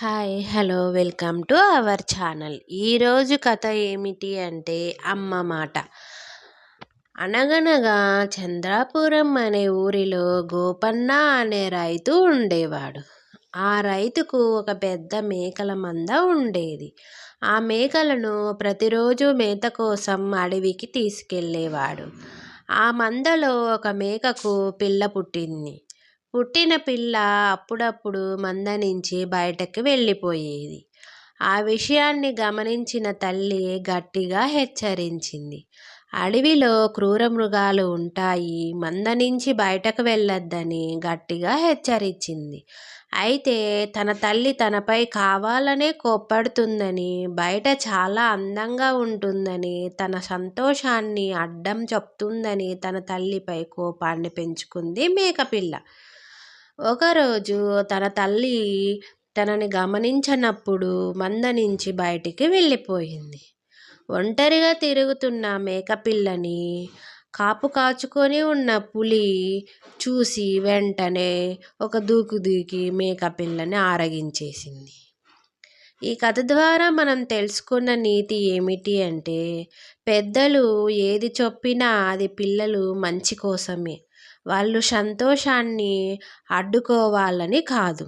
Hi hello welcome to our channel. ఈరోజు కథ ఏమిటి అంటే అమ్మ మాట. అనగనగా చంద్రాపురం అనే ఊరిలో గోపన్న అనే రైతు ఉండేవాడు. ఆ రైతుకు ఒక పెద్ద మేకల మంద ఉండేది. ఆ మేకలను ప్రతిరోజు మేత కోసం అడవికి తీసుకెళ్ళేవాడు. ఆ మందలో ఒక మేకకు పిల్ల పుట్టింది. పుట్టిన పిల్ల అప్పుడప్పుడు మంద నుంచి బయటకు వెళ్ళిపోయేది. ఆ విషయాన్ని గమనించిన తల్లి గట్టిగా హెచ్చరించింది. అడవిలో క్రూర మృగాలు ఉంటాయి మంద నుంచి బయటకు వెళ్ళొద్దని గట్టిగా హెచ్చరించింది. అయితే తన తల్లి తనపై కావాలనే కోప్పడుతుందని బయట చాలా అందంగా ఉంటుందని తన సంతోషాన్ని అడ్డం చెప్తుందని తన తల్లిపై కోపాన్ని పెంచుకుంది మేకపిల్ల. ఒకరోజు తన తల్లి తనని గమనించనప్పుడు మంద నుంచి బయటికి వెళ్ళిపోయింది. ఒంటరిగా తిరుగుతున్న మేకపిల్లని కాపు కాచుకొని ఉన్న పులి చూసి వెంటనే ఒక దూకు దూకి మేకపిల్లని ఆరగించేసింది. ఈ కథ ద్వారా మనం తెలుసుకున్న నీతి ఏమిటి అంటే పెద్దలు ఏది చెప్పినా అది పిల్లలు మంచి కోసమే. వాళ్ళు సంతోషాన్ని అడ్డుకోవాలని కాదు.